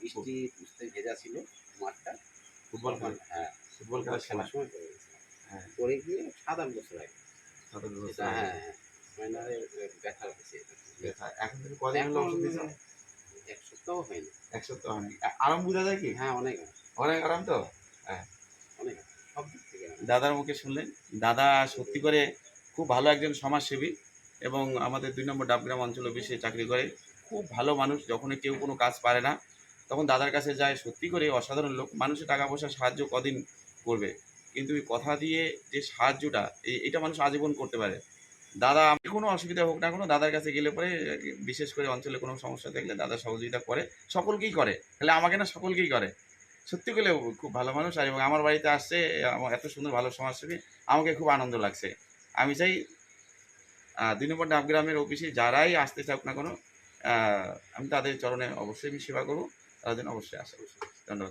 বৃষ্টি পুষতে ভেজা ছিল মাঠটা। ফুটবল খেলা? হ্যাঁ ফুটবল খেলার খেলার সময় সময় পড়ে গেছে হ্যাঁ। পড়ে গিয়ে সাত আট বছর আগে। সাঁতার ব্যবস্থা সেটা হ্যাঁ হ্যাঁ ব্যথা হয়েছে। ব্যথা। এখন থেকে কদিন হলো ওষুধ দিয়েছ? এক সপ্তাহ হয়নি। এক সপ্তাহ হয়নি। আরাম বোঝা যায় কি? হ্যাঁ অনেক অনেক আরাম তো? অনেক সব দিক থেকে দাদার মুখে শুনলেন। দাদা সত্যি করে খুব ভালো একজন সমাজসেবী এবং আমাদের দুই নম্বর ডাবগ্রাম অঞ্চল অফিসে চাকরি করে। খুব ভালো মানুষ যখনই কেউ কোনো কাজ পারে না তখন দাদার কাছে যায়, সত্যি করে অসাধারণ লোক, মানুষের টাকা পয়সা সাহায্য কদিন করবে? কিন্তু এই কথা দিয়ে যে সাহায্যটা, এই- এটা মানুষ আজীবন করতে পারে। দাদা আমি কোনো অসুবিধা হোক না কোনো, দাদার কাছে গেলে পরে বিশেষ করে অঞ্চলে কোনো সমস্যা দেখলে দাদা সহযোগিতা করে, সকলকেই করে। তাহলে আমাকে না সকলকেই করে। সত্যি করে খুব ভালো মানুষ আর এবং আমার বাড়িতে আসছে এত সুন্দর ভালো সমাজসেবী, আমাকে খুব আনন্দ লাগছে। আমি চাই দুই নম্বর ডাবগ্রামের অফিসে যারাই আসতে চাক না কোনো আমি তাদের চরণে অবশ্যই আমি সেবা করব। তাদের অবশ্যই আসা ধন্যবাদ।